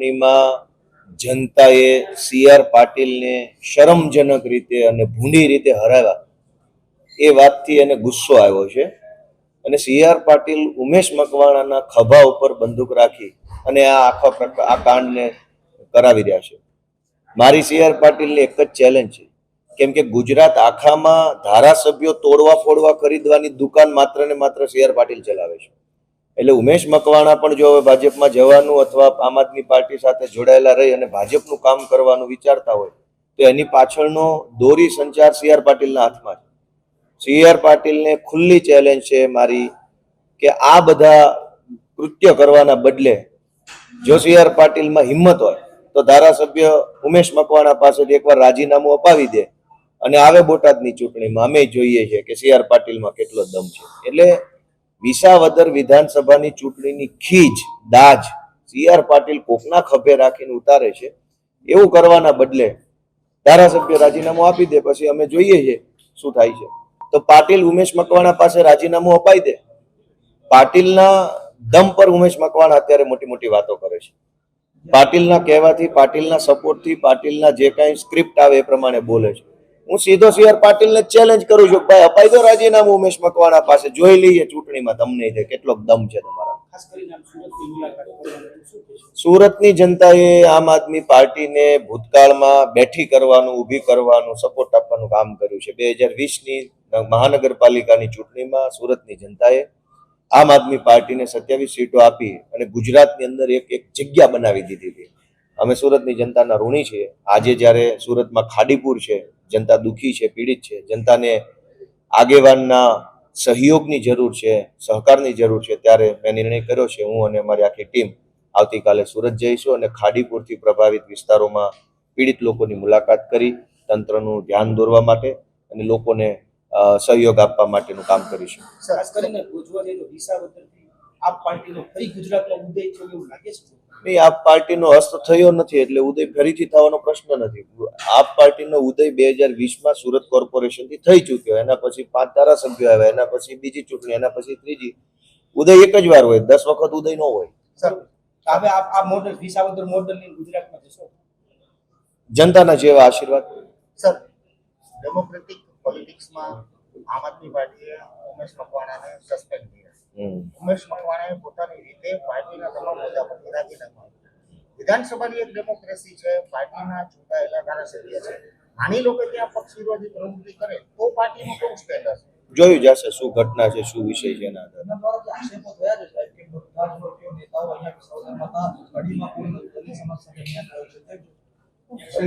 ચૂંટણીમાં જનતાએ C R પાટીલને શરમજનક રીતે અને ભૂંડી રીતે હરાવ્યા. એ વાતથી એને ગુસ્સો આવ્યો છે. અને સી આર પાટીલ ઉમેશ મકવાણાના ખભા ઉપર બંદૂક રાખી અને આ આખા આ કાંડને કરાવી રહ્યા છે. મારી સી આર પાટીલની એક જ ચેલેન્જ છે. કેમ કે ગુજરાત આખામાં ધારાસભ્યો તોડવા ફોડવા ખરીદવાની દુકાન માત્ર ને માત્ર સી આર પાટીલ ચલાવે છે. એટલે ઉમેશ મકવાણા પણ જો હવે ભાજપમાં જવાનું અથવા આમ આદમી પાર્ટી સાથે જોડાયેલા રહી અને ભાજપનું કામ કરવાનું વિચારતા હોય, તો એની પાછળનો દોરી સંચાર સી આર પાટીલના હાથમાં છે. સી આર પાટીલને ખુલ્લી ચેલેન્જ છે મારી કે આ બધા કૃત્ય કરવાના બદલે જો સી આર પાટીલમાં હિંમત હોય, તો ધારાસભ્ય ઉમેશ મકવાણા પાસેથી એકવાર રાજીનામું અપાવી દે અને આવે બોટાદની ચૂંટણીમાં. અમે જોઈએ છીએ કે સી આર પાટીલમાં કેટલો દમ છે. એટલે વિસાવદર વિધાનસભાની ચૂંટણીની ખીજ, દાજ સી આર પાટીલ કોકના ખભે રાખીને ઉતારે છે, એવું કરવાના બદલે ધારાસભ્ય રાજીનામું આપી દે, પછી અમે જોઈએ છીએ શું થાય છે. તો પાટીલ ઉમેશ મકવાણા પાસે રાજીનામું અપાઈ દે. પાટીલના દમ પર ઉમેશ મકવાણા અત્યારે મોટી મોટી વાતો કરે છે. પાટીલના કહેવાથી, પાટીલના સપોર્ટથી પાટીલના જે કાંઈ સ્ક્રિપ્ટ આવે એ પ્રમાણે બોલે છે. હું સીધો સીઆર પાટીલને ચેલેન્જ કરું છું ભાઈ અપાઈ દો રાજીનામું ઉમેશ મકવાણા પાસે જોઈ લઈએ ચૂંટણીમાં તમને છે કેટલો દમ છે તમારા. સુરતની જનતાએ આમ આદમી પાર્ટીને ભૂતકાળમાં બેઠી કરવાનું ઊભી કરવાનું સપોર્ટ આપવાનું કામ કર્યું છે. બે હજાર વીસની મહાનગરપાલિકાની ચૂંટણીમાં સુરતની જનતાએ આમ આદમી પાર્ટીને સત્યાવીસ સીટો આપી અને ગુજરાતની અંદર એક એક જગ્યા બનાવી દીધી હતી. અમે સુરતની જનતાના ઋણી છીએ. આજે જ્યારે સુરતમાં ખાડીપુર છે, જનતા દુઃખી છે, પીડિત છે, જનતાને આગેવાનના સહયોગની જરૂર છે, સહકારની જરૂર છે, ત્યારે મેં નિર્ણય કર્યો છે, હું અને અમારી આખી ટીમ આવતીકાલે સુરત જઈશું અને ખાડીપુરથી પ્રભાવિત વિસ્તારોમાં પીડિત લોકોની મુલાકાત કરી, તંત્રનું ધ્યાન દોરવા માટે અને લોકોને સહયોગ આપવા માટેનું કામ કરીશું. આપ પાર્ટીનો ફરી ગુજરાતમાં ઉદય થયો એવું લાગે છે? નહીં આપ પાર્ટીનો અસ્ત થયો નથી એટલે ઉદય ફરીથી થવાનો પ્રશ્ન નથી. આપ પાર્ટીનો ઉદય બે હજાર વીસમાં સુરત કોર્પોરેશનથી થઈ ચૂક્યો. એના પછી પાંચ ધારાસભ્યો આવ્યા એના પછી બીજી ચૂંટણી એના પછી ત્રીજી. ઉદય એક જ વાર હોય દસ વખત ઉદય ન હોય. સર. હવે આપ આ મોડલ વિસાવદર મોડલની ગુજરાતમાં જશો? જનતાના જેવા આશીર્વાદ. સર. ડેમોક્રેટિક પોલિટિક્સમાં આમ આદમી પાર્ટીએ ઉમેશ મકવાણાને સસ્પેન્ડ. ઉમેશ મકવાણાએ પોતાની રીતે પાર્ટીના તમામ મુદ્દા પર રાજીનામું આપ્યું વિધાનસભાની એક ડેમોક્રેસી છે પાર્ટીના ચૂંટાયેલા ધારાસભ્ય છે. માની લો કે ત્યાં પક્ષ વિરોધી પ્રવૃત્તિ કરે તો પાર્ટીનું કેવું સ્ટેન્ડ હશે જોયું જશે શું ઘટના છે શું વિષય છે એના આધારે.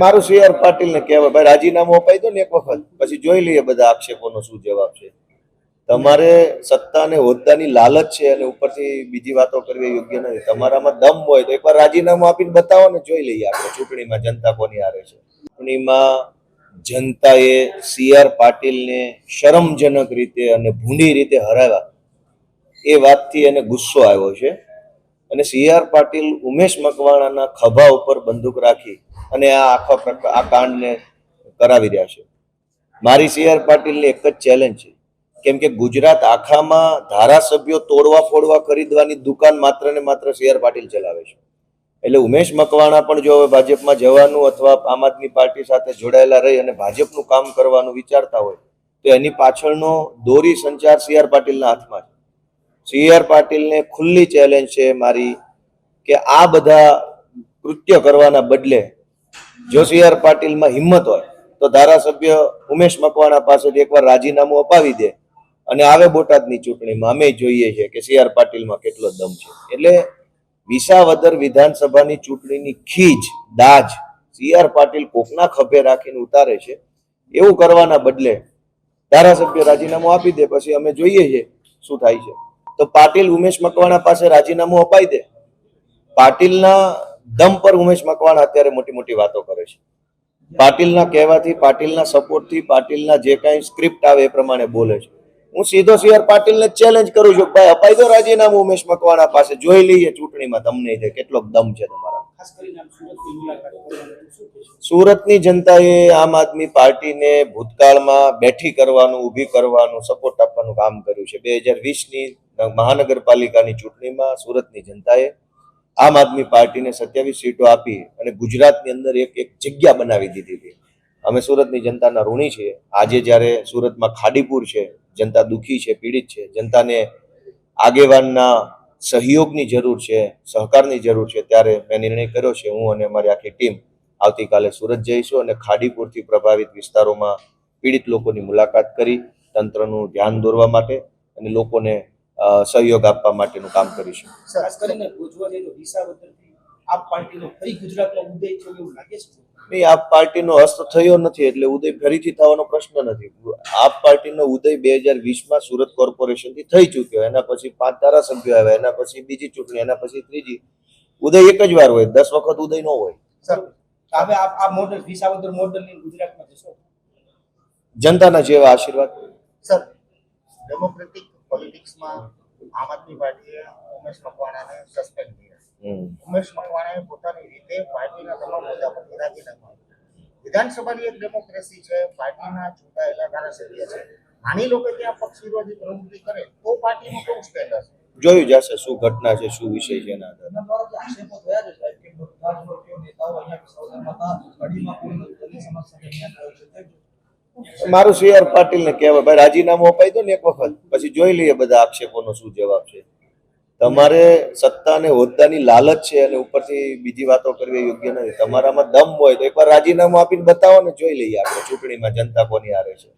મારું સી આર પાટીલને કહેવાય. ભાઈ રાજીનામું અપાઈ દો ને એક વખત પછી જોઈ લઈએ બધા આક્ષેપોનો શું જવાબ છે. તમારે સત્તા અને હોદ્દાની લાલચ છે અને ઉપરથી બીજી વાતો કરવી યોગ્ય નથી. તમારામાં દમ હોય તો એકવાર રાજીનામું આપીને બતાવો ને જોઈ લઈએ આપણે ચૂંટણીમાં જનતા કોની હારે છે. ચૂંટણીમાં જનતાએ સી આર પાટીલને શરમજનક રીતે અને ભૂંડી રીતે હરાવ્યા. એ વાતથી એને ગુસ્સો આવ્યો છે. અને સી આર પાટીલ ઉમેશ મકવાણાના ખભા ઉપર બંદૂક રાખી અને આ આખા આ કાંડને કરાવી રહ્યા છે. મારી સી આર પાટીલની એક જ ચેલેન્જ છે. કેમ કે ગુજરાત આખામાં ધારાસભ્યો તોડવા ફોડવા ખરીદવાની દુકાન માત્ર ને માત્ર સી આર પાટીલ ચલાવે છે. એટલે ઉમેશ મકવાણા પણ જો હવે ભાજપમાં જવાનું અથવા આમ આદમી પાર્ટી સાથે જોડાયેલા રહી અને ભાજપનું કામ કરવાનું વિચારતા હોય, તો એની પાછળનો દોરી સંચાર સી આર પાટીલના હાથમાં છે. સી આર પાટીલને ખુલ્લી ચેલેન્જ છે મારી કે આ બધા કૃત્ય કરવાના બદલે જો સી આર પાટીલમાં હિંમત હોય, તો ધારાસભ્ય ઉમેશ મકવાણા પાસેથી એકવાર રાજીનામું અપાવી દે અને આવે બોટાદની ચૂંટણીમાં. અમે જોઈએ છીએ કે સી આર પાટીલમાં કેટલો દમ છે. એટલે વિસાવદર વિધાનસભાની ચૂંટણીની ખીજ, દાજ સી આર પાટીલ કોકના ખભે રાખીને ઉતારે છે. એવું કરવાના બદલે ધારાસભ્ય રાજીનામું આપી દે, પછી અમે જોઈએ છીએ શું થાય છે. તો પાટીલ ઉમેશ મકવાણા પાસે રાજીનામું અપાઈ દે. પાટીલના દમ પર ઉમેશ મકવાણા અત્યારે મોટી મોટી વાતો કરે છે. પાટીલના કહેવાથી, પાટીલના સપોર્ટથી પાટીલના જે કાંઈ સ્ક્રિપ્ટ આવે એ પ્રમાણે બોલે છે. હું સીધો સીઆર પાટીલને ચેલેન્જ કરું છું. ભાઈ અપાઈ દો રાજીનામું ઉમેશ મકવાણા પાસે. જોઈ લઈએ ચૂંટણીમાં તમને કેટલો દમ છે તમારા. સુરતની જનતાએ આમ આદમી પાર્ટીને ભૂતકાળમાં બેઠી કરવાનું ઊભી કરવાનું સપોર્ટ આપવાનું કામ કર્યું છે. બે હજાર વીસની મહાનગરપાલિકાની ચૂંટણીમાં સુરતની જનતાએ આમ આદમી પાર્ટીને સત્યાવીસ સીટો આપી અને ગુજરાતની અંદર એક એક જગ્યા બનાવી દીધી હતી. અમે સુરતની જનતાના ઋણી છીએ. આજે જ્યારે સુરતમાં ખાડીપુર છે, જનતા દુઃખી છે, પીડિત છે, જનતાને આગેવાનના સહયોગની જરૂર છે, સહકારની જરૂર છે, ત્યારે મેં નિર્ણય કર્યો છે, હું અને અમારી આખી ટીમ આવતીકાલે સુરત જઈશું અને ખાડીપુરથી પ્રભાવિત વિસ્તારોમાં પીડિત લોકોની મુલાકાત કરી, તંત્રનું ધ્યાન દોરવા માટે અને લોકોને સહયોગ આપવા માટેનું કામ કરીશું. કરીને આપ પાર્ટીનો ફરી ગુજરાતમાં ઉદય થયો એવું લાગે છે? નહીં આપ પાર્ટીનો અસ્ત થયો નથી એટલે ઉદય ફરીથી થવાનો પ્રશ્ન નથી. આપ પાર્ટીનો ઉદય બે હજાર વીસમાં સુરત કોર્પોરેશનથી થઈ ચૂક્યો. એના પછી પાંચ ધારાસભ્યો આવ્યા એના પછી બીજી ચૂંટણી એના પછી ત્રીજી. ઉદય એક જ વાર હોય દસ વખત ઉદય ન હોય. સર હવે આપ આ મોડલ વિસાવદર મોડલની ગુજરાતમાં જશો? જનતાના જેવા આશીર્વાદ. સર ડેમોક્રેટિક પોલિટિક્સમાં આમ આદમી પાર્ટીએ ઉમેશ મકવાણાને સસ્પેન્ડ. ઉમેશ મકવાણાએ પોતાની રીતે પાર્ટીના તમામ મુદ્દા પરથી રાજીનામું આપ્યું વિધાનસભાની એક ડેમોક્રેસી છે પાર્ટીના ચૂંટાયેલા ધારાસભ્ય છે. માની લો કે ત્યાં પક્ષ વિરોધી પ્રવૃત્તિ કરે તો પાર્ટીનું કેવું સ્ટેન્ડ હશે જોયું જશે શું ઘટના છે શું વિષય છે એના આધારે એના દ્વારા જે આક્ષેપો થયા છે કે બધા જ લોકો નેતાઓ અહીંયા વિસાવદરમાં હતા કડીમાં કોઈ દલિત સમાજ સાથે ન્યાય છે મારું સી આર પાટીલને કહેવાય. ભાઈ રાજીનામું અપાઈ દો ને એક વખત પછી જોઈ લઈએ બધા આક્ષેપોનો શું જવાબ છે. તમારે સત્તા અને હોદ્દાની લાલચ છે અને ઉપરથી બીજી વાતો કરવી યોગ્ય નથી. તમારામાં દમ હોય તો એકવાર રાજીનામું આપીને બતાવો ને જોઈ લઈએ આપણે ચૂંટણીમાં જનતા કોની હારે છે.